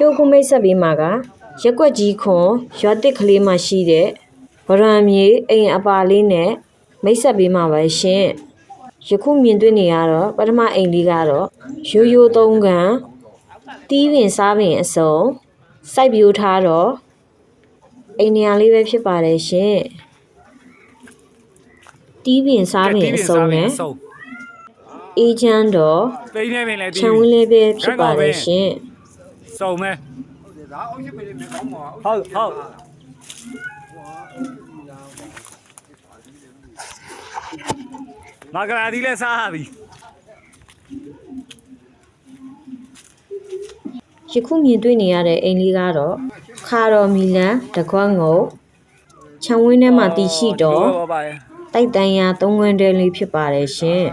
ဖြိုးခုမိတ်ဆက်ပြီးမှာကရက်ွက်ကြီးခွန်ရွာတစ်ကလေးမှာရှိတဲ့ဗရန်မြေအိမ်အပါလေးနဲ့မိတ်ဆက်ပြီးမှာပါရှင်ယခုမြင်တွေ့နေရတော့ပထမအိမ်လေးကတော့ရိုးရိုးသုံးကန်တီးပင်စားပင်အစုံစိုက်ပျိုးထားတော့အိမ်နေရာလေးပဲဖြစ်ပါတယ်ရှင်တီးပင်စားပင်အစုံနဲ့အေးချမ်းတော့တိန်းနေပင်လည်းခြံဝင်းလေးပဲဖြစ်ပါတယ်ရှင် စုံမဲဒါအောင်ရှိပေလေမကောင်းပါဘူးဟုတ်ဟုတ်မာဂရာဒီလည်းစားရပြီယခုမြင်တွေ့နေရတဲ့အိမ်လေးကတော့ခါတော်မီလန်တကွက်ငုံခြံဝင်းထဲမှာတည်ရှိတော့ပါပါရဲ့တိုက်တန်ရာသုံးခွန်းတဲလေးဖြစ်ပါတယ်ရှင်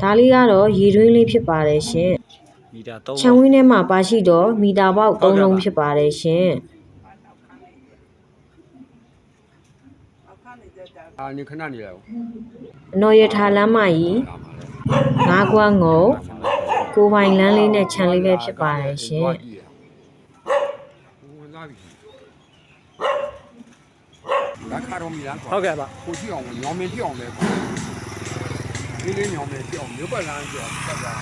ဒါလေးကတော့ရေတွင်းလေးဖြစ်ပါတယ်ရှင်မီတာ3ခြံဝင်းထဲမှာပါရှိတော့မီတာပေါက်3လုံးဖြစ်ပါတယ်ရှင်အာနေခဏနေလိုက်အနော်ရထားလမ်းမကြီးငါးကွက်ငုံကိုပိုင်လမ်းလေးနဲ့ခြံလေးပဲဖြစ်ပါတယ်ရှင်ဝင်လာပြီဒါခါတော့မီလားဟုတ်ကဲ့ပါကိုကြည့်အောင်ညောင်မင်းကြည့်အောင်လေ ဒီလေးညောင်မင်းကြည့်အောင်မြို့ပတ်လမ်းကြည့်အောင်တက်တာ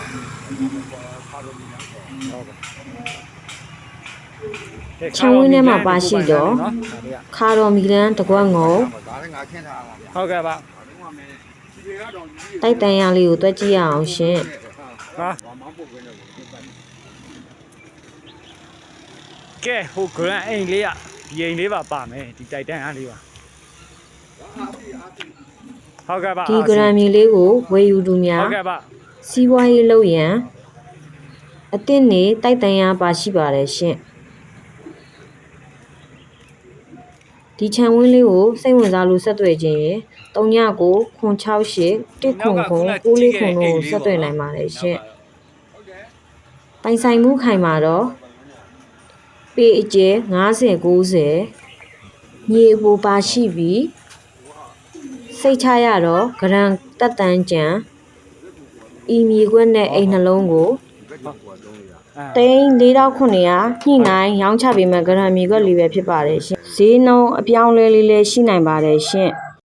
ခါတော့မီလားဟုတ်ကဲ့ခြံဝင်းထဲမှာပါရှိတော့ခါတော်မီလန်တကွက်ငုံဒါလည်းငါခင်းထားတာဗျာဟုတ်ကဲ့ပါဒီမှာမင်းဒီကတော့ဒီတိုက်တန်ရလေးကိုတွက်ကြည့်ရအောင်ရှင်ဟာဘာမှပုတ်ခွင့်တော့ဘူးပတ်ကဲဟိုဂရန်အိမ်လေးอ่ะဒီအိမ်လေးပါပါမယ်ဒီတိုက်တန်းအားလေးပါ ဟုတ်ကဲ့ပါဒီဂရမ်မီလေးကိုဝယ်ယူသူများဟုတ်ကဲ့ပါစီးပွားရေးလုပ်ရန်အသင့်နေတိုက်တန်ရပါရှိပါတယ်ရှင်ဒီခြံဝင်းလေးကိုစိတ်ဝင်စားလို့ဆက်သွယ်ခြင်းရင်39ခွန်68တစ်ခွန်ခွန်6လေးခွန်တို့ကိုဆက်သွယ်နိုင်ပါတယ်ရှင်ပိုင်ဆိုင်မှုခိုင်မှာတော့ပေအကျဲ90 90ညီအပူပါရှိပြီး စိတ်ချရတော့ဂရန်တက်တန်းကြံဤမြေခွက်နဲ့အိမ်နှလုံးကိုတိန်း4900ညှိနှိုင်းရောင်းချပေးမဲ့ဂရမ်မြေခွက်လေးပဲဖြစ်ပါတယ်ရှင်ဈေးနှုန်းအပြောင်းလဲလေးလည်းရှိနိုင်ပါတယ်ရှင်